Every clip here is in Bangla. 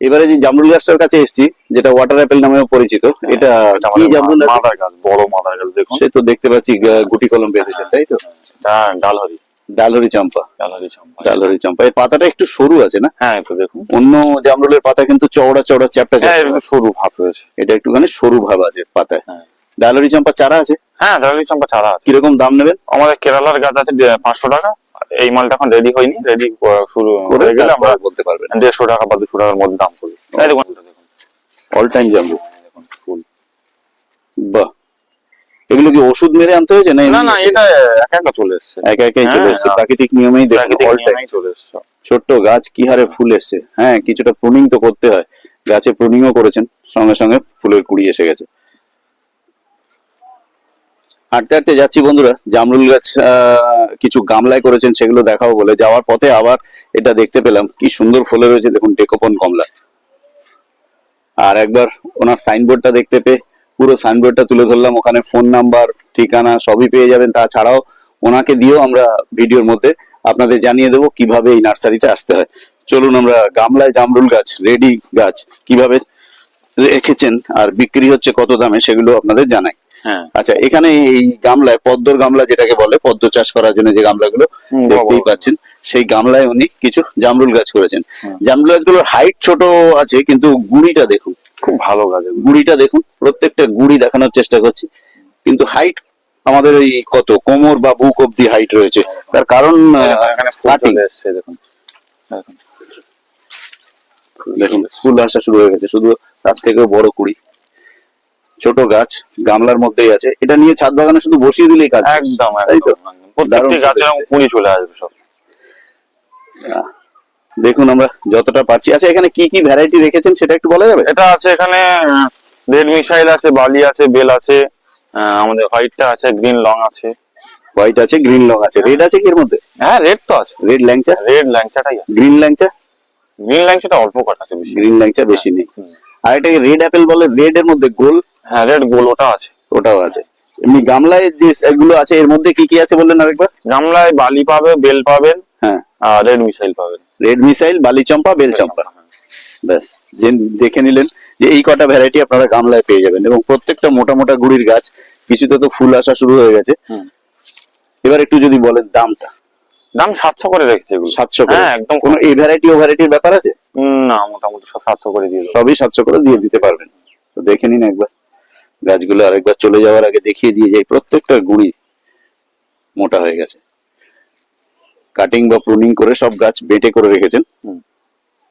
এবারে যে জামরুল গাছটার কাছে এসেছি যেটা ওয়াটার অ্যাপেল নামেও পরিচিত এটা এটা কি জামরুল আছে? মাদার গাছ বড় মাদার গাছ দেখুন। সে তো দেখতে পাচ্ছি গুটি কলম বেঁধেছে তাই তো? এটা ডালহরি। ডালহরি চাম্পা। ডালহরি চম্পা। ডালহরি চাম্পা। এর পাতাটা একটু সরু আছে না? হ্যাঁ তো দেখুন। অন্য জামরুলের পাতা কিন্তু চওড়া চওড়া চ্যাপটা হ্যাঁ একটু সরু ভাব রয়েছে। এটা একটুখানি সরু ভাব আছে পাতায়। হ্যাঁ। ডালহরি চাম্পা চারা আছে? হ্যাঁ ডালহরি চম্পা চারা আছে। কীরকম দাম নেবেন? আমাদের কেরালার গাছ আছে পাঁচশো টাকা। এই মালটা এখন রেডি হয়নি রেডি শুরু হয়ে গেলে আমরা বলতে পারবেন। দেড়শো টাকা বা দুশো টাকার মধ্যে দাম করব। এই দেখুন অল টাইম জামরুল ফুল। বাহ। এগুলো কি ওষুধ মেরে আনতে হয়েছে না না না এটা একা একা চলে এসছে। একা একাই চলে হ্যাঁ, এসছে। হ্যাঁ। প্রাকৃতিক নিয়মেই দেখুন time। নিয়মেই চলে এসছে। ছোট্ট গাছ কি হারে ফুল এসছে। হ্যাঁ কিছুটা প্রুনিং তো করতে হয়। গাছে প্রুনিংও করেছেন সঙ্গে সঙ্গে ফুলের কুড়ি এসে গেছে। হাঁটতে হাঁটতে যাচ্ছি বন্ধুরা। জামরুল গাছ কিছু গামলায় করেছেন, সেগুলো দেখাও বলে। যাওয়ার পথে আবার এটা দেখতে পেলাম। কি সুন্দর ফুলে রয়েছে, দেখুন, টেকোপন কমলা। আর একবার ওনার সাইনবোর্ডটা দেখতে পেয়ে, পুরো সাইনবোর্ডটা তুলে ধরলাম। ওখানে ফোন নাম্বার, ঠিকানা সবই পেয়ে যাবেন। তাছাড়াও ওনাকে দিয়েও আমরা ভিডিওর মধ্যে আপনাদের জানিয়ে দেবো কীভাবে এই নার্সারিতে আসতে হয়। চলুন আমরা গামলায় জামরুল গাছ, রেডি গাছ কীভাবে রেখেছেন আর বিক্রি হচ্ছে কত দামে, সেগুলো আপনাদের জানাই। আচ্ছা এখানে এই গামলায় পদ্মর গামলা যেটাকে বলে পদ্ম চাষ করার জন্য যে গামলাগুলো দেখতেই। পাচ্ছেন সেই গামলায় উনি কিছু জামরুল গাছ করেছেন। জামরুল গাছগুলোর হাইট ছোট আছে কিন্তু গুড়িটা দেখুন। খুব ভালো গাছ গুড়িটা দেখুন প্রত্যেকটা গুড়ি দেখানোর চেষ্টা করছি। কিন্তু হাইট আমাদের ওই কত? কোমর বা বুক অব্দি হাইট রয়েছে। তার কারণ দেখুন। দেখুন ফুল আসা শুরু হয়ে গেছে। শুধু তার থেকেও বড় কুড়ি। ছোট গাছ গামলার মধ্যেই আছে। এটা নিয়ে ছাদ বাগানে শুধু বসিয়ে দিলেই কাজ। একদম তাই তো। প্রত্যেকটি গাছের চলে চলে আসবে সব। দেখুন আমরা যতটা পারছি। আচ্ছা এখানে কি কি ভ্যারাইটি রেখেছেন সেটা একটু বলা যাবে? এটা আছে এখানে রেড মিসাইল আছে বালি আছে বেল আছে আমাদের হোয়াইটটা আছে গ্রিন লং আছে। হোয়াইট আছে গ্রিন লং আছে। রেড আছে কি এর মধ্যে? হ্যাঁ রেড তো আছে। রেড ল্যাংচা? রেড ল্যাংচাটাই আছে। গ্রিন ল্যাংচা? গ্রিন ল্যাংচাটা অল্প কটা আছে বেশি। গ্রিন ল্যাংচা বেশি নেই। আর এটাকে রেড অ্যাপেল বলে রেড এর মধ্যে গোল হ্যাঁ রেড গোল ওটা আছে। ওটাও আছে। এমনি গামলায় যে এগুলো আছে এর মধ্যে কি কি আছে বললেন আরেকবার? গামলায় বালি পাবে বেল পাবেন হ্যাঁ। আর রেড মিসাইল পাবেন রেড মিসাইল বালি চম্পা বেল চম্পা। ব্যাস যে দেখে নিলেন যে এই কটা ভ্যারাইটি আপনারা গামলায় পেয়ে যাবেন এবং প্রত্যেকটা মোটা মোটা গুড়ির গাছ কিছুতে তো ফুল আসা শুরু হয়ে গেছে। হুম। এবার একটু যদি বলেন দামটা। দাম সাতশো করে রেখেছে এগুলো। সাতশো করে। হ্যাঁ একদম কোনো এই ভ্যারাইটি ও ভ্যারাইটির ব্যাপার আছে? না মোটামুটি সব সাতশো করে দিয়ে সবই সাতশো করে দিয়ে দিতে পারবেন। তো দেখে নিন একবার। গাছগুলো আরেকবার চলে যাওয়ার আগে দেখিয়ে দিয়ে যাই প্রত্যেকটা গুড়ি মোটা হয়ে গেছে। কাটিং বা প্রুনিং করে সব গাছ বেটে করে রেখেছেন।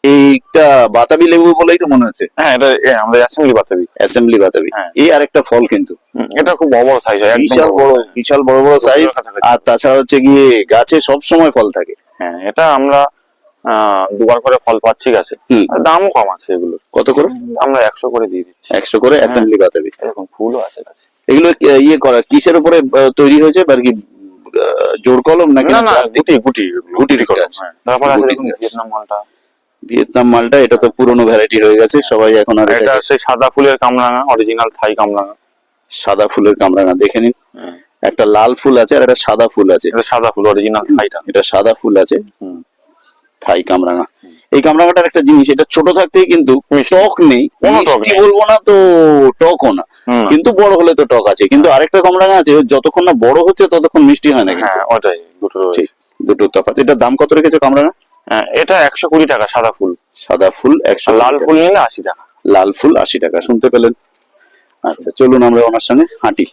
এইটা বাতাবি লেবু বলেই তো মনে হচ্ছে। হ্যাঁ এটা আমাদের অ্যাসেম্বলি বাতাবি। অ্যাসেম্বলি বাতাবি। হ্যাঁ। এই আরেকটা ফল কিন্তু। এটা খুব বড় বড় সাইজ হয় বিশাল বড় বিশাল বড় বড় সাইজ আর তাছাড়া হচ্ছে গিয়ে গাছে সব সময় ফল থাকে। হ্যাঁ এটা আমরা দুবার করে ফল পাচ্ছি গাছে দামও কম আছে এগুলোর। কত করে? আমরা একশো করে দিয়ে দিচ্ছি। একশো করে অ্যাসেম্বলি বাতাবি এরকম ফুলও আছে গাছে। এগুলো ইয়ে করা কিসের উপরে তৈরি হয়েছে? আর কি জোর কলম নাকি না না? গুটি গুটি। গুটির কলম। হ্যাঁ। আছে। ভিয়েতনাম মালটা। ভিয়েতনাম মালটা এটা তো পুরনো ভ্যারাইটি হয়ে গেছে সবাই এখন আর এটা সেই সাদা ফুলের কামরাঙা অরিজিনাল থাই কামরাঙা। সাদা ফুলের কামরাঙা দেখে নিন। একটা লাল ফুল আছে আর একটা সাদা ফুল আছে। এটা সাদা ফুল অরিজিনাল থাইটা। এটা সাদা ফুল আছে। হুম। থাই কামরাঙা। এই কামরাঙাটার একটা জিনিস এটা ছোট থাকতেই কিন্তু টক নেই। মিষ্টি বলব না তো টকও না। কিন্তু বড় হলে তো টক আছে। কিন্তু আরেকটা কামরাঙা আছে যতক্ষণ না বড় হচ্ছে ততক্ষণ মিষ্টি হয় না হ্যাঁ ওটাই দুটো দুটো তফাৎ। এটার দাম কত রেখেছো কামরাঙা? হ্যাঁ, এটা একশো কুড়ি টাকা সাদা ফুল। সাদা ফুল একশো লাল ফুল নিলে আশি টাকা। লাল ফুল আশি টাকা শুনতে পেলেন? আচ্ছা চলুন আমরা ওনার সঙ্গে হাঁটি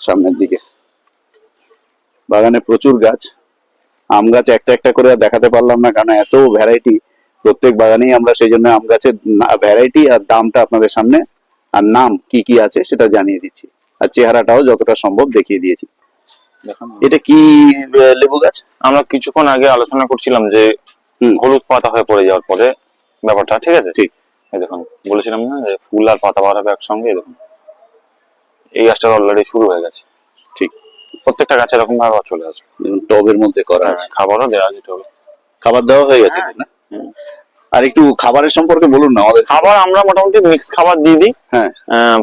সামনের দিকে। বাগানে প্রচুর গাছ। আম গাছ একটা একটা করে দেখাতে পারলাম না কারণ এত ভ্যারাইটি প্রত্যেক বাগানেই আমরা সেই জন্য আম গাছের ভ্যারাইটি আর দামটা আপনাদের সামনে আর নাম কি কি আছে সেটা জানিয়ে দিচ্ছি। আর চেহারাটাও যতটা সম্ভব দেখিয়ে দিয়েছি। এটা কি লেবু গাছ? আমরা কিছুক্ষণ আগে আলোচনা করছিলাম যে। হলুদ পাতা হয়ে পড়ে যাওয়ার পরে ব্যাপারটা ঠিক আছে? ঠিক। এই দেখুন বলেছিলাম না যে ফুল আর পাতা বার হবে একসঙ্গে দেখুন। এই গাছটা অলরেডি শুরু হয়ে গেছে। ঠিক। প্রত্যেকটা গাছ এরকম ভাবে চলে আসবে। টবের মধ্যে করা আছে। হ্যাঁ, খাবারও দেওয়া যেতে হবে খাবার দেওয়া হয়ে গেছে হ্যাঁ। না আর একটু খাবারের সম্পর্কে বলুন না আমাদের খাবার আমরা মোটামুটি মিক্স খাবার দিয়ে দিই। হ্যাঁ।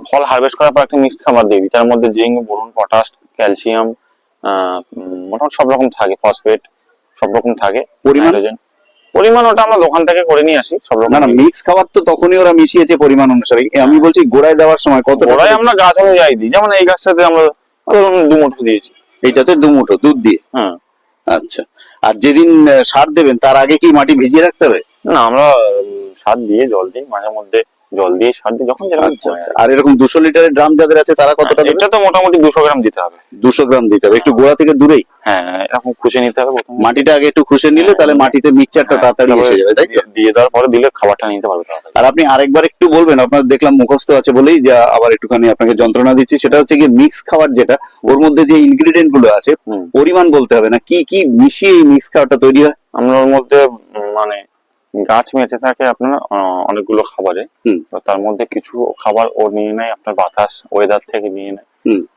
ফল হারভেস্ট করার পর একটা মিক্স খাবার দিয়ে দিই। তার মধ্যে জিঙ্ক বোরন পটাশ ক্যালসিয়াম মোটামুটি সব রকম থাকে। ফসফেট সব রকম থাকে। পরিমাণ? পরিমাণ ওটা আমরা দোকান থেকে করে নিয়ে আসি সব রকম না না মিক্স খাবার তো তখনই ওরা মিশিয়েছে পরিমাণ অনুসারে। আমি বলছি গোড়ায় দেওয়ার সময় কত গোড়ায় আমরা গাছ অনুযায়ী দিই। যেমন এই গাছটাতে আমরা ধরুন দু মুঠো দিয়েছি। এইটাতে দু মুঠো দুধ দিয়ে? হ্যাঁ। আচ্ছা। আর যেদিন সার দেবেন তার আগে কি মাটি ভিজিয়ে রাখতে হবে? না আমরা সার দিয়ে জল দিই মাঝে মধ্যে জল দিয়ে সার দিয়ে যখন যেরকম আচ্ছা আচ্ছা। আর এরকম দুশো লিটারের ড্রাম যাদের আছে তারা কতটা এটা তো মোটামুটি দুশো গ্রাম দিতে হবে। দুশো গ্রাম দিতে হবে। একটু গোড়া থেকে দূরেই? হ্যাঁ এরকম খুশে নিতে হবে প্রথমে। মাটিটা আগে একটু খুশে নিলে তাহলে মাটিতে মিক্সচারটা হ্যাঁ, তাড়াতাড়ি এসে যাবে তাই দিয়ে- দেওয়ার পরে দিলে খাবারটা নিতে পারবে তাড়াতাড়ি। আর আপনি আরেকবার একটু বলবেন আপনার দেখলাম মুখস্থ আছে বলেই যে আবার একটুখানি আপনাকে যন্ত্রণা দিচ্ছি সেটা হচ্ছে কি মিক্স খাবার যেটা ওর মধ্যে যে ইনগ্রেডিয়েন্টগুলো আছে। পরিমাণ বলতে হবে না কি কি মিশিয়ে এই মিক্স খাবারটা তৈরি হয়? আমরা ওর মধ্যে মানে গাছ মেচে থাকে আপনার অনেকগুলো খাবারে। তো তার মধ্যে কিছু খাবার ও নিয়ে নেয় আপনার বাতাস ওয়েদার থেকে নিয়ে নেয়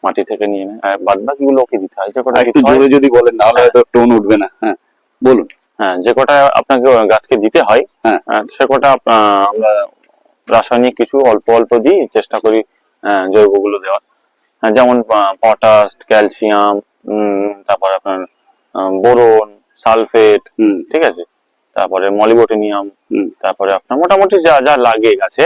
মাটি থেকে নিয়ে নেয়। আর বাদ বাকি গুলো ওকে দিতে হয়। যে কটা জোরে যদি বলেন নাহলে হয়তো টোন উঠবে না। হ্যাঁ বলুন। হ্যাঁ যে কটা আপনাকে গাছকে দিতে হয় হ্যাঁ। সে কটা আমরা রাসায়নিক কিছু অল্প অল্প দিই চেষ্টা করি আহ, জৈবগুলো দেওয়ার। যেমন পটাশ ক্যালসিয়াম তারপর আপনার বোরন সালফেট ঠিক আছে? তারপরে মলিবটেনিয়াম তারপরে আপনার মোটামুটি যা যা লাগে গাছে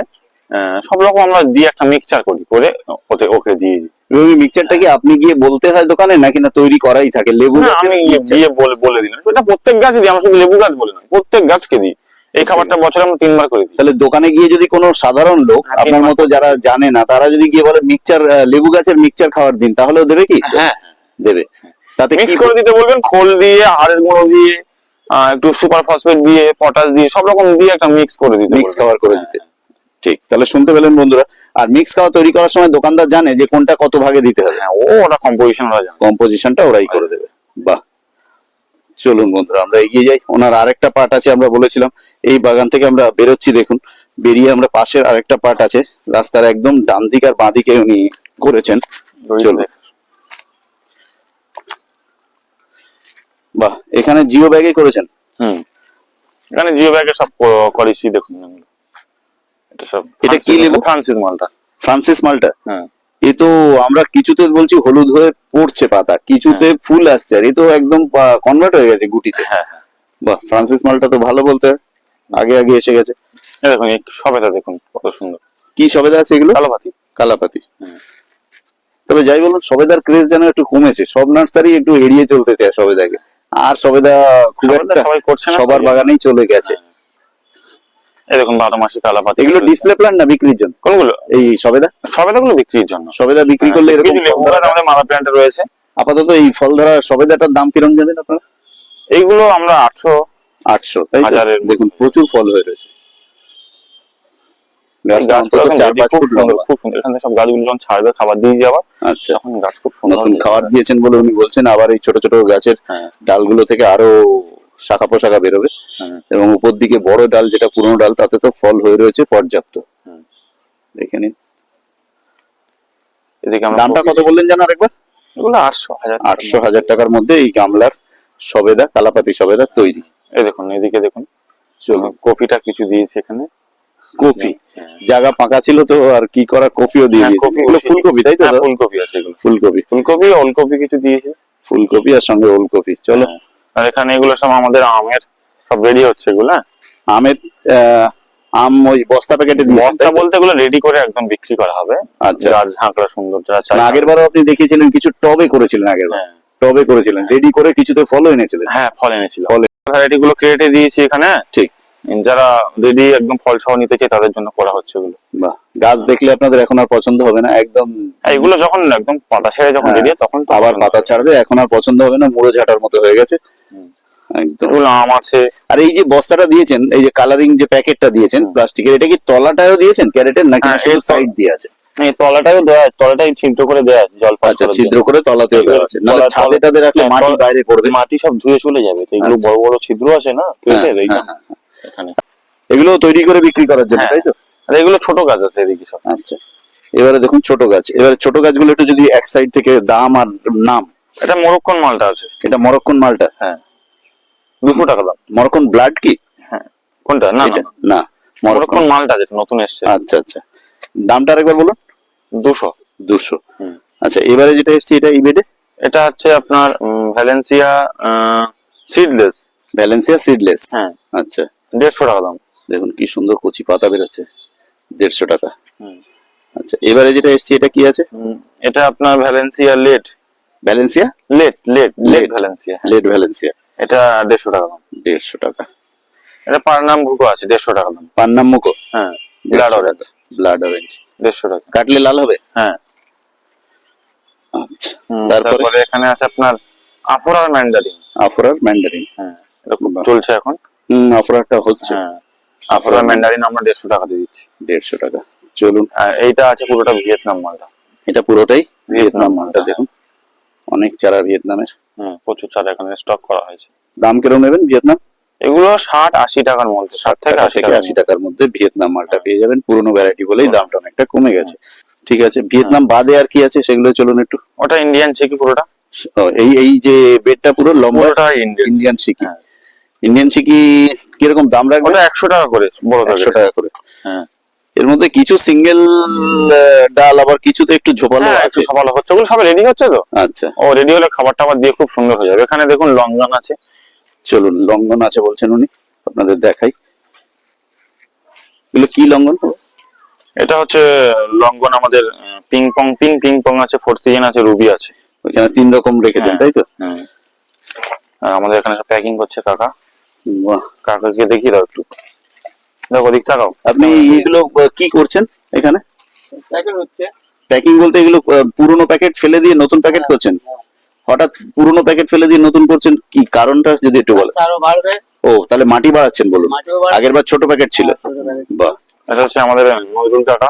সব রকম আমরা দিয়ে একটা মিক্সচার করি করে ওতে ওকে দিয়ে দিই। ওই মিক্সচারটা কি আপনি গিয়ে বলতে হয় দোকানে নাকি না তৈরি করাই থাকে? লেবু আমি গিয়ে বলে বলে দিলাম। এটা প্রত্যেক গাছে দিই আমরা শুধু লেবু গাছ বলে না প্রত্যেক গাছকে দিই। এই খাবারটা বছরে আমরা তিনবার করে তাহলে দোকানে গিয়ে যদি কোনো সাধারণ লোক হ্যাঁ, আপনার মতো যারা জানে না তারা যদি গিয়ে বলে মিক্সচার লেবু গাছের মিক্সচার খাবার দিন তাহলেও দেবে কি? হ্যাঁ দেবে। তাতে কি মিক্স করে দিতে বলবেন খোল দিয়ে হাড়ের গুঁড়ো দিয়ে একটু সুপার ফসফেট দিয়ে পটাশ দিয়ে সব রকম দিয়ে একটা মিক্স করে দিতে মিক্স। খাবার করে দিতে। ঠিক তাহলে শুনতে পেলেন বন্ধুরা। আর মিক্স খাওয়া তৈরি করার সময় দোকানদার জানে যে কোনটা কত ভাগে দিতে হবে। হ্যাঁ ও ওটা কম্পোজিশন ওরা জানে। কম্পোজিশনটা ওরাই করে দেবে। বাহ। চলুন বন্ধুরা আমরা এগিয়ে যাই। ওনার আরেকটা পার্ট আছে আমরা বলেছিলাম। এই বাগান থেকে আমরা বেরোচ্ছি দেখুন। বেরিয়ে আমরা পাশের আরেকটা পার্ট আছে। রাস্তার একদম ডান দিক আর বাঁ দিকে উনি করেছেন। চলুন। বাহ এখানে জিও ব্যাগে করেছেন? হুম এখানে জিও ব্যাগে সব করেছি দেখুন। এটা সব এটা কি লেবু? ফ্রান্সিস মালটা। ফ্রান্সিস মালটা? হ্যাঁ। এ তো আমরা কিছুতে বলছি হলুদ হয়ে পড়ছে পাতা কিছুতে ফুল আসছে আর এ তো একদম কনভার্ট হয়ে গেছে গুটিতে। হ্যাঁ হ্যাঁ। বাহ ফ্রান্সিস মালটা তো ভালো বলতে হয়। আগে আগে এসে গেছে। দেখুন এই সবেদা দেখুন কত সুন্দর। কি সবেদা আছে এগুলো? কালোপাতি। কালাপাতি। তবে যাই বলুন সবেদার ক্রেজ যেন একটু কমেছে। সব নার্সারি একটু এড়িয়ে চলতে চায় সবেদাকে। আর সবেদা খুব একটা সবাই করছে সবার বাগানেই চলে গেছে। এরকম বারো মাসে কালা পাতা এগুলো ডিসপ্লে প্ল্যান না বিক্রির জন্য? কোনগুলো? এই সবেদা? গুলো বিক্রির জন্য। সবেদা বিক্রি করলে এরকম আমাদের মালা প্ল্যান্টে রয়েছে। আপাতত এই ফল ধরা সবেদাটার দাম কিরম জানেন আপনারা? এইগুলো আমরা আটশো আটশো তাই। দেখুন প্রচুর ফল হয়ে রয়েছে গাছটা গাছগুলো অন্তত এখন চার ready, পাঁচ খুব ফুট সুন্দর লম্বা। খুব সুন্দর। এখান সব গাছগুলো যখন ছাড়বে খাবার দিয়ে যাওয়া আচ্ছা। তখন গাছ খুব সুন্দর নতুন খাবার দিয়েছেন বলে উনি বলছেন আবার এই ছোট ছোট গাছের হ্যাঁ। ডালগুলো থেকে আরও শাখা পোশাখা বেরোবে। এবং উপর দিকে বড় ডাল যেটা পুরনো ডাল তাতে তো ফল হয়ে রয়েছে পর্যাপ্ত। দেখে নিন। এদিকে দামটা কত বললেন জানো আরেকবার? এগুলো আটশো হাজার আটশো হাজার টাকার মধ্যে এই গামলার সবেদা কালাপাতি সবেদা তৈরি। এই দেখুন এদিকে দেখুন। কপিটা কিছু দিয়েছে এখানে। কপি। হ্যাঁ। জায়গা ফাঁকা ছিল তো আর কি করা কপিও দিয়ে হ্যাঁ, দিয়েছে। ফুলকপি তাই তো হ্যাঁ, ফুলকপি আছে ফুলকপি। ফুলকপি ওলকপি কিছু দিয়েছে। ফুলকপি আর সঙ্গে ওলকপি চলো। আর এখানে এগুলো সব আমাদের আমের সব রেডি হচ্ছে এগুলো? আমের আম ওই বস্তা প্যাকেটে দিয়ে বস্তা বলতে এগুলো রেডি করে একদম বিক্রি করা হবে। আচ্ছা। যার ঝাঁকড়া সুন্দর যারা চাই আগের বারও আপনি দেখিয়েছিলেন কিছু টবে করেছিলেন আগের বার। টবে করেছিলেন রেডি করে কিছুতে ফলও এনেছিলেন। হ্যাঁ ফল এনেছিল ফল ভ্যারাইটি গুলো কেটে দিয়েছি এখানে। ঠিক। যারা রেডি একদম ফল সহ নিতে চায় তাদের জন্য করা হচ্ছে এগুলো। বাহ। গাছ দেখলে আপনাদের এখন আর পছন্দ হবে না একদম এগুলো যখন একদম পাতা ছেড়ে যখন হ্যাঁ, রেডি তখন তো আবার পাতা ছাড়বে এখন আর পছন্দ হবে না মুড়ো ঝাঁটার মতো হয়ে গেছে। একদম। আম আছে। আর এই যে বস্তাটা দিয়েছেন এই যে কালারিং যে প্যাকেটটা দিয়েছেন প্লাস্টিকের এটা কি তলাটাও দিয়েছেন? ক্যারেটের নাকি হ্যাঁ, সাইড দিয়ে আছে? তলাটাও দেওয়া তলাটাই ছিদ্র করে দেওয়া আছে, জল আচ্ছা ছিদ্র করে তলাতেও দেওয়া আছে। নাহলে ছাদে টাদে রাখলে হ্যাঁ, মাটি বাইরে পড়বে। মাটি সব ধুয়ে চলে যাবে তো এগুলো আচ্ছা। বড় বড় ছিদ্র আছে না হ্যাঁ, হ্যাঁ, হ্যাঁ। এখানে এগুলো তৈরি করে বিক্রি করার জন্য হ্যাঁ। তাই তো? আর এগুলো ছোট গাছ আছে এদিকে সব। আচ্ছা। এবারে দেখুন ছোট গাছ। এবারে ছোট গাছগুলো একটু যদি এক সাইড থেকে দাম আর নাম। এটা মোরক্কন মালটা আছে। এটা মরক্কন মালটা? হ্যাঁ। দুশো টাকা দাম। মরক্কন ব্লাড কি? হ্যাঁ। কোনটা? না না। মরক্কন। মালটা যেটা নতুন এসছে। আচ্ছা আচ্ছা। দামটা আরেকবার বলুন। দুশো। দুশো। আচ্ছা এবারে যেটা এসছে এটা এই বেডে এটা হচ্ছে আপনার ভ্যালেন্সিয়া সিডলেস ভ্যালেন্সিয়া সিডলেস হ্যাঁ। আচ্ছা। দেড়শো টাকা দাম। দেখুন কি সুন্দর কচি পাতা বেরোচ্ছে দেড়শো টাকা। আচ্ছা এবারে যেটা এসছে এটা কি আছে? এটা আপনার Valencia late Valencia late late late Valencia late Valencia এটা দেড়শো টাকা দাম। দেড়শো টাকা। এটা পার নাম ভুকো আছে দেড়শো টাকা দাম। পান্নাম মুখো হ্যাঁ ব্লাড অরেঞ্জ ব্লাড অরেঞ্জ দেড়শো টাকা। কাটলে লাল হবে? হ্যাঁ। আচ্ছা তারপরে? এখানে আছে আপনার আফরার ম্যান্ডারিন আফরার ম্যান্ডারিন হ্যাঁ বাহ। চলছে এখন। হচ্ছে। হ্যাঁ ম্যান্ডারিন আমরা দেড়শো টাকা দিয়ে দিচ্ছি। দেড়শো টাকা। চলুন। এইটা আছে পুরোটা ভিয়েতনাম মালটা। এটা পুরোটাই ভিয়েতনাম মালটা দেখুন। অনেক চারা ভিয়েতনামের। হুম প্রচুর চারা এখানে স্টক করা হয়েছে। দাম কীরকম নেবেন ভিয়েতনাম? এগুলো ষাট আশি টাকার মধ্যে ষাট থেকে আশি থেকে আশি টাকার মধ্যে ভিয়েতনাম মালটা পেয়ে যাবেন। পুরোনো ভ্যারাইটি বলেই দামটা অনেকটা কমে গেছে। ঠিক আছে ভিয়েতনাম বাদে আর কি আছে সেগুলো চলুন একটু। ওটা ইন্ডিয়ান চিকি পুরোটা। এই এই যে বেডটা পুরো লম্বা। পুরোটা ইন্ডিয়ান সিকি হ্যাঁ। ইন্ডিয়ান সিকি কীরকম দাম রাখবে? একশো টাকা করে বড় একশো টাকা করে। হ্যাঁ। এর মধ্যে কিছু সিঙ্গেল ডাল আবার কিছু তো একটু ঝোপালো হ্যাঁ, আছে। সকালে হচ্ছে। ওগুলো সব রেডি হচ্ছে তো? আচ্ছা। ও রেডি হলে খাবার টাবার দিয়ে খুব সুন্দর হয়ে যাবে। এখানে দেখুন লঙ্ঘন আছে। চলুন লঙ্ঘন আছে বলছেন উনি। আপনাদের দেখাই। এগুলো কি লঙ্গন এটা হচ্ছে লঙ্গন আমাদের ping pong ping ping pong আছে ফোর সিজন আছে রুবি আছে। ওইখানে তিন রকম রেখেছেন হ্যাঁ। তাই তো? হুম। আমাদের এখানে সব প্যাকিং করছে কাকা। কাকাকে দেখিয়ে দাও একটু। দেখো দিক তাকাও। আপনি এগুলো কি করছেন এখানে? প্যাকিং বলতে এগুলো পুরোনো প্যাকেট ফেলে দিয়ে নতুন প্যাকেট করছেন? হঠাৎ পুরোনো প্যাকেট ফেলে দিয়ে নতুন করছেন কি কারণটা যদি একটু বলেন? ও তাহলে মাটি বাড়াচ্ছেন বলুন। আগের বার ছোট প্যাকেট ছিল। বাহ। এটা হচ্ছে আমাদের নজরুল কাকা।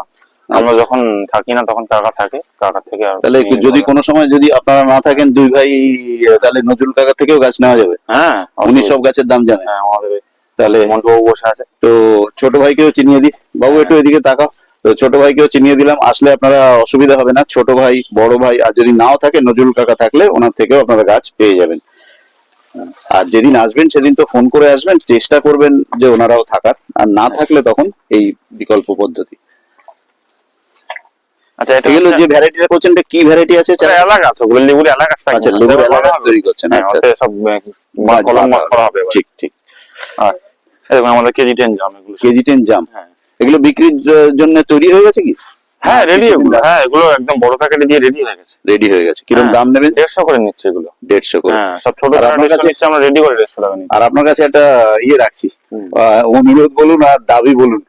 আমরা যখন থাকি না তখন কাকা থাকে। কাকা থেকে তাহলে যদি কোনো সময় যদি আপনারা না থাকেন দুই ভাই তাহলে নজরুল কাকা থেকেও গাছ নেওয়া যাবে। হ্যাঁ উনি সব গাছের দাম জানেন। হ্যাঁ আমাদের তাহলে মন্টুবাবু বসে আছে। তো ছোট ভাইকেও চিনিয়ে দিই। বাবু একটু এদিকে তাকাও। তো ছোট ভাইকেও চিনিয়ে দিলাম। আসলে আপনারা অসুবিধা হবে না। ছোট ভাই বড় ভাই আর যদি নাও থাকে নজরুল কাকা থাকলে ওনার থেকেও আপনারা গাছ পেয়ে যাবেন। আর যেদিন আসবেন সেদিন তো ফোন করে আসবেন। চেষ্টা করবেন যে ওনারাও থাকার। আর না থাকলে তখন এই বিকল্প পদ্ধতি। আচ্ছা এটা হচ্ছে- যে ভ্যারাইটিটা করছেন এটা কি ভ্যারাইটি আছে? এলাকা আছে ওগুলো লেবুর এলাকা থাকে আচ্ছা লেবুর এলাকা তৈরি করছেন হ্যাঁ, আচ্ছা সব কলম বাঁধা করা হবে। ঠিক ঠিক। আর দেখুন আমাদের কেজি টেন জাম এগুলো। কেজি টেন জাম হ্যাঁ। এগুলো বিক্রির জন্য তৈরি হয়ে গেছে কি? হ্যাঁ রেডি এগুলো হ্যাঁ এগুলো একদম বড় প্যাকেটে দিয়ে রেডি হয়ে গেছে। রেডি হয়ে গেছে। কীরকম হ্যাঁ। দাম নেবেন? দেড়শো করে নিচ্ছে এগুলো। দেড়শো করে। হ্যাঁ সব ছোট আপনার কাছে- আমরা রেডি করে টাকা আর আপনার কাছে একটা ইয়ে রাখছি। অনুরোধ বলুন আর দাবি বলুন।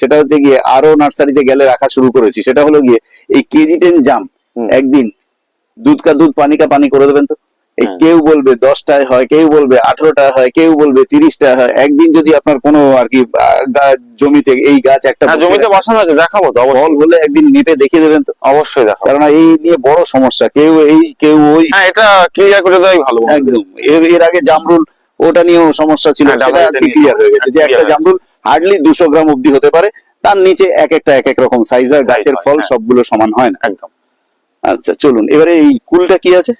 সেটা হচ্ছে গিয়ে আরও নার্সারিতে গেলে রাখা শুরু করেছি। সেটা হলো গিয়ে এই কেজি টেন জাম একদিন দুধ কা দুধ পানি কা পানি করে দেবেন তো? এই হ্যাঁ। কেউ বলবে দশটায় হয় কেউ বলবে আঠারোটায় হয় কেউ বলবে তিরিশটায় হয়। একদিন যদি আপনার কোনো আর কি জমিতে এই গাছ একটা হ্যাঁ জমিতে বসানো আছে দেখাবো তো ফল হলে একদিন মেপে দেখিয়ে দেবেন তো? অবশ্যই দেখাবো। কেননা এই নিয়ে বড় সমস্যা কেউ এই কেউ ওই। হ্যাঁ এটা ক্লিয়ার করে দেওয়াই ভালো একদম। এর আগে জামরুল ওটা নিয়েও সমস্যা ছিল সেটা আজকে ক্লিয়ার হয়ে গেছে যে একটা জামরুল হার্ডলি দুশো গ্রাম অব্দি হতে পারে। তার নিচে এক একটা এক এক রকম সাইজ আর গাছের ফল হ্যাঁ। সবগুলো সমান হয় না। একদম। আচ্ছা চলুন। এবারে এই কুলটা কি আছে?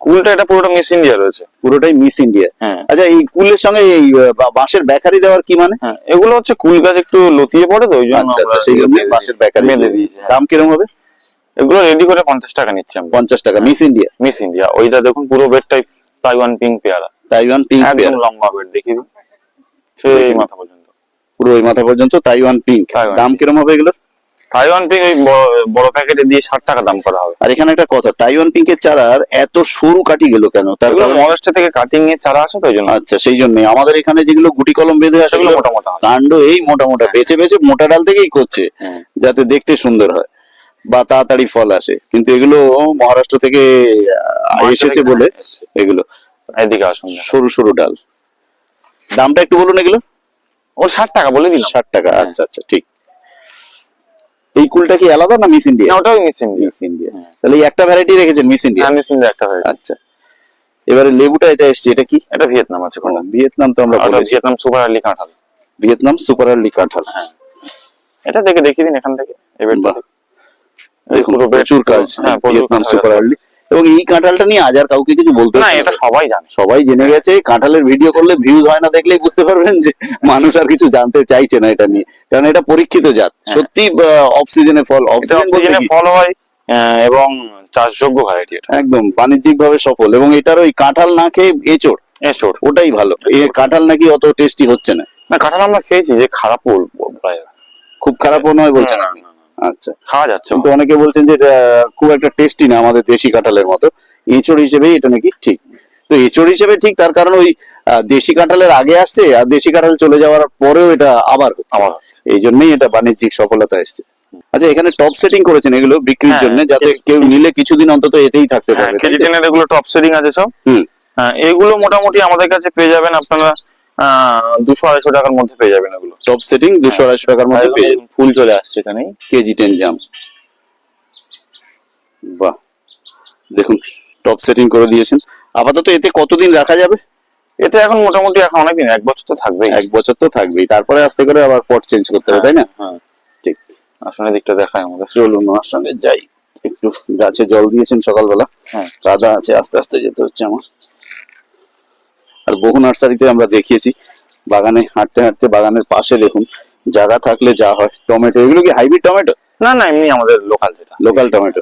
কুলটা এটা পুরোটা মিস ইন্ডিয়া রয়েছে। পুরোটাই মিস ইন্ডিয়া হ্যাঁ। আচ্ছা এই কুলের সঙ্গে এই বাঁশের বেকারি দেওয়ার কি মানে? হ্যাঁ এগুলো হচ্ছে কুল গাছ একটু লতিয়ে পড়ে তো ওই জন্য আচ্ছা আচ্ছা সেই জন্য বাঁশের। বেকারি বেঁধে দিয়েছি হ্যাঁ। দাম কীরকম হবে? এগুলো রেডি করে পঞ্চাশ টাকা নিচ্ছি আমরা। পঞ্চাশ টাকা। মিস ইন্ডিয়া মিস ইন্ডিয়া ওইটা দেখুন পুরো বেড টাইপ তাইওয়ান পিঙ্ক পেয়ারা। তাইওয়ান পিঙ্ক একদম লম্বা বেড দিন। সেই মাথা পর্যন্ত। পুরো ওই মাথা পর্যন্ত তাইওয়ান পিঙ্ক দাম কীরকম হবে এগুলো তাইওয়ান পিঙ্ক ওই বড়- প্যাকেটে দিয়ে ষাট টাকা দাম করা হবে। আর এখানে একটা কথা তাইওয়ান পিঙ্কের চারার এত সরু কাটি গেল কেন? তার মহারাষ্ট্র থেকে কাটিং এর চারা আসে তো জন্য আচ্ছা সেই জন্য। আমাদের এখানে যেগুলো গুটি কলম বেঁধে আসে সেগুলো মোটা মোটা হয় কাণ্ড এই মোটা মোটা। বেছে বেছে মোটা ডাল থেকেই করছে যাতে দেখতে সুন্দর হয় বা তাড়াতাড়ি ফল আসে। কিন্তু এগুলো মহারাষ্ট্র থেকে এসেছে বলে এগুলো এদিকে আসুন। সরু সরু ডাল। দামটা একটু বলুন এগুলো। ও ষাট টাকা বলে দিলাম ষাট টাকা আচ্ছা আচ্ছা ঠিক। এই কুলটা কি আলাদা না মিস ইন্ডিয়া? না, ওটাও মিস ইন্ডিয়া। Miss India. তাহলে একটা ভ্যারাইটি রেখেছেন মিস ইন্ডিয়া? হ্যাঁ মিস ইন্ডিয়া একটা হয়েছে আচ্ছা। এবারে লেবুটা এটা এসছে এটা কি? এটা ভিয়েতনাম আছে কোনটা? ভিয়েতনাম তো আমরা বলেছি। ভিয়েতনাম সুপার আর্লি কাঁঠাল। ভিয়েতনাম সুপার আর্লি কাঁঠাল। হ্যাঁ। এটা দেখে দেখিয়ে দিন এখান থেকে। এবার দেখুন প্রচুর কাজ। হ্যাঁ, ভিয়েতনাম সুপার আর্লি এবং এই কাঁঠালটা নিয়ে আজ আর কাউকে কিছু বলতে না এটা সবাই জানে। সবাই জেনে গেছে কাঁঠালের ভিডিও করলে ভিউজ হয় না দেখলেই বুঝতে পারবেন যে মানুষ আর কিছু জানতে চাইছে না এটা নিয়ে। কারণ এটা পরীক্ষিত জাত। হ্যাঁ। সত্যি অফ সিজনে ফল অফ ফল হয় এবং চাষযোগ্য ভ্যারাইটি এটা। একদম বাণিজ্যিক ভাবে সফল। এবং এটার ওই কাঁঠাল না খেয়ে এচোড়। এসোর ওটাই ভালো। এ কাঁঠাল নাকি অত টেস্টি হচ্ছে না। না কাঁঠাল আমরা খেয়েছি যে খারাপ বলব খুব খারাপও নয় বলছেন আপনি? না, না, আচ্ছা। খাওয়া যাচ্ছে কিন্তু অনেকে। বলছেন যে এটা খুব একটা টেস্টি না আমাদের দেশি কাঁঠালের মতো। এঁচড় হিসেবেই এটা নাকি ঠিক। তো এঁচড় হিসেবে ঠিক তার কারণ ওই দেশি কাঁঠালের আগে আসছে আর দেশি কাঁঠাল চলে যাওয়ার পরেও এটা আবার এই জন্যই এটা বাণিজ্যিক সফলতা এসছে। আচ্ছা এখানে টপ সেটিং করেছেন এগুলো বিক্রির হ্যাঁ, জন্য যাতে কেউ নিলে কিছুদিন অন্তত এতেই থাকতে হ্যাঁ পারবে কেজি টেনের এগুলো টপ সেলিং আছে সব। হুম। হ্যাঁ এগুলো মোটামুটি আমাদের কাছে পেয়ে যাবেন আপনারা দুশো আড়াইশো টাকার মধ্যে পেয়ে যাবেন এগুলো। টপ সেটিং দুশো আড়াইশো টাকার মধ্যে পেয়ে যাবেন। ফুল চলে আসছে এখানেই কেজি টেন জাম বাহ। দেখুন টপ সেটিং করে দিয়েছেন। আপাতত এতে কতদিন রাখা যাবে? এতে এখন মোটামুটি এখন অনেকদিন এক বছর তো থাকবেই। এক বছর তো থাকবেই। তারপরে আস্তে করে আবার পট চেঞ্জ করতে হবে তাই না? হ্যাঁ। ঠিক। আসলে দিকটা দেখায় আমাদের। চলুন ওনার সঙ্গে যাই। একটু গাছে জল দিয়েছেন সকালবেলা। হ্যাঁ। কাদা আছে আস্তে আস্তে যেতে হচ্ছে আমার। আর বহু নার্সারিতে আমরা দেখিয়েছি। বাগানে হাঁটতে হাঁটতে বাগানের পাশে দেখুন জায়গা থাকলে যা হয় টমেটো। এগুলো কি হাইব্রিড টমেটো? না না এমনি আমাদের লোকাল যেটা। Local tomato.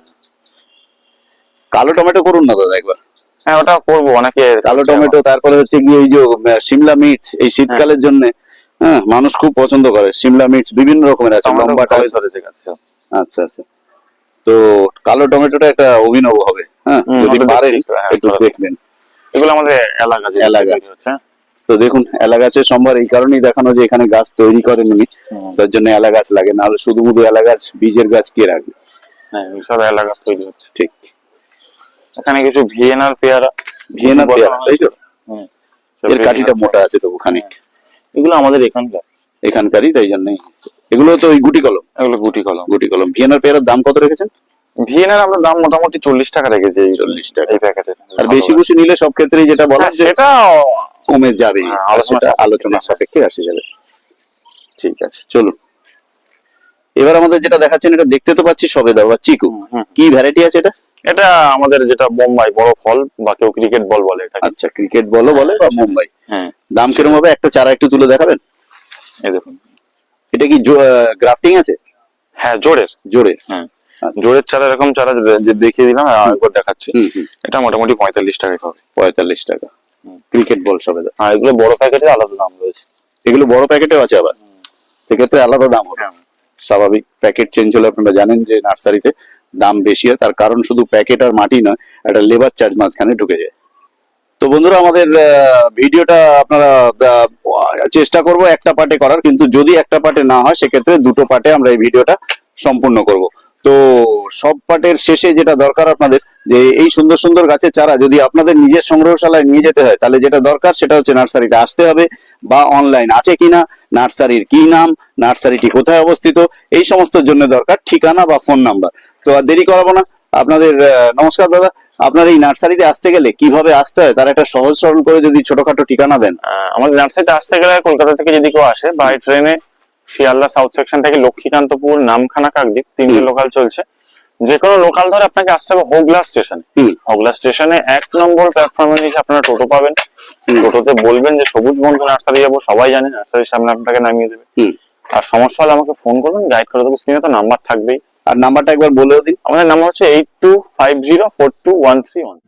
কালো টমেটো করুন না দাদা একবার। হ্যাঁ ওটা করব অনেকে কালো টমেটো তারপরে হচ্ছে গিয়ে এই যে সিমলা মির্চ এই শীতকালের জন্য হ্যাঁ মানুষ খুব পছন্দ করে। সিমলা মির্চ বিভিন্ন রকমের আছে লম্বাটা। আচ্ছা আচ্ছা। তো কালো টমেটোটা একটা অভিনব হবে হ্যাঁ যদি পারেন হ্যাঁ, একটু দেখবেন। এগুলো আমাদের এলাকা এলাকা হচ্ছে তো দেখুন এলা গাছের সম্ভার এই কারণেই দেখানো যে এখানে গাছ তৈরি করেন উনি। তার জন্য এলা গাছ লাগে নাহলে শুধু শুধু এলা গাছ বীজের গাছ কে রাখবে? হ্যাঁ সব এলাকা তৈরি হচ্ছে। ঠিক। এখানে কিছু ভিয়েনার পেয়ারা ভিয়েনা পেয়ারা তাই তো। এর কাঠিটা মোটা আছে তবু খানিক এগুলো আমাদের এখানকার। এখানকারই তাই জন্যই। এগুলো তো ওই গুটি কলম? এগুলো গুটি কলম। গুটি কলম। ভিয়েনার পেয়ারার দাম কত রেখেছেন? ভিয়েনার আমরা দাম মোটামুটি চল্লিশ টাকা রেখেছি এই- 40 টাকা। এই প্যাকেটের আর বেশি বেশি নিলে সব ক্ষেত্রেই যেটা বলা হ্যাঁ, সেটা কমে যাবে। হ্যাঁ, আলোচনা সাপেক্ষে। আসে যাবে। ঠিক আছে। চলুন। এবার আমাদের যেটা দেখাচ্ছেন এটা দেখতে তো পাচ্ছি সবে দাও বা চিকু। কি ভ্যারাইটি আছে এটা? এটা আমাদের যেটা বোম্বাই বড় ফল বা কেউ ক্রিকেট বল বলে এটা আচ্ছা ক্রিকেট বলো বলে বা মুম্বাই হ্যাঁ। দাম কিরম হবে? একটা চারা একটু তুলে দেখাবেন? এই দেখুন। এটা কি গ্রাফটিং আছে? হ্যাঁ জোরের। জোরে হ্যাঁ। আচ্ছা। জোরের চারা এরকম চারা যে- দেখিয়ে দিলাম আর একবার দেখাচ্ছি এটা মোটামুটি পঁয়তাল্লিশ টাকায় হবে। পঁয়তাল্লিশ টাকা। ক্রিকেট বল সবে। আর এগুলো বড় প্যাকেটে আলাদা দাম রয়েছে। এগুলো বড় প্যাকেটেও আছে আবার। সেক্ষেত্রে আলাদা দাম হবে। হ্যাঁ। স্বাভাবিক প্যাকেট চেঞ্জ হলে আপনারা জানেন যে নার্সারিতে দাম বেশি হয়। তার কারণ শুধু প্যাকেট আর মাটি নয় একটা লেবার চার্জ মাঝখানে ঢুকে যায়। তো বন্ধুরা আমাদের ভিডিওটা আপনারা চেষ্টা করব একটা পার্টে করার। কিন্তু যদি একটা পার্টে না হয় সেক্ষেত্রে দুটো পার্টে আমরা এই ভিডিওটা সম্পূর্ণ করব। তো সব পার্টের শেষে যেটা দরকার আপনাদের, যে এই সুন্দর সুন্দর গাছের চারা যদি আপনাদের নিজের সংগ্রহশালায় নিয়ে যেতে হয়, তাহলে যেটা দরকার সেটা হচ্ছে নার্সারিতে আসতে হবে বা অনলাইন আছে কিনা, নার্সারির কি নাম, নার্সারিটি কোথায় অবস্থিত, এই সমস্ত জন্য দরকার ঠিকানা বা ফোন নাম্বার তো আর দেরি করাবো না, আপনাদের নমস্কার দাদা, আপনার এই নার্সারিতে আসতে গেলে কীভাবে আসতে হয়, তার একটা সহজ সরল করে যদি ছোটখাটো ঠিকানা দেন। আমাদের নার্সারিতে আসতে গেলে কলকাতা থেকে যদি কেউ আসে বাই ট্রেনে শিয়ালদা সাউথ সেকশন থেকে লক্ষ্মীকান্তপুর নামখানা কাকদ্বীপ তিনটে লোকাল চলছে। যে কোনো লোকাল ধরে আপনাকে আসতে হবে হোগলা স্টেশনে। হোগলা স্টেশনে এক নম্বর প্ল্যাটফর্মে নিচে আপনারা টোটো পাবেন। টোটোতে বলবেন যে সবুজ বন্ধু নার্সারি যাব? সবাই জানে নার্সারির সামনে আপনাকে নামিয়ে দেবে। আর সমস্যা হলে আমাকে ফোন করবেন গাইড করে দেবো। স্ক্রিনে তো নাম্বার থাকবেই। আর নাম্বারটা একবার বলেও দিন। আমাদের নাম্বার হচ্ছে eight two five zero four two one three one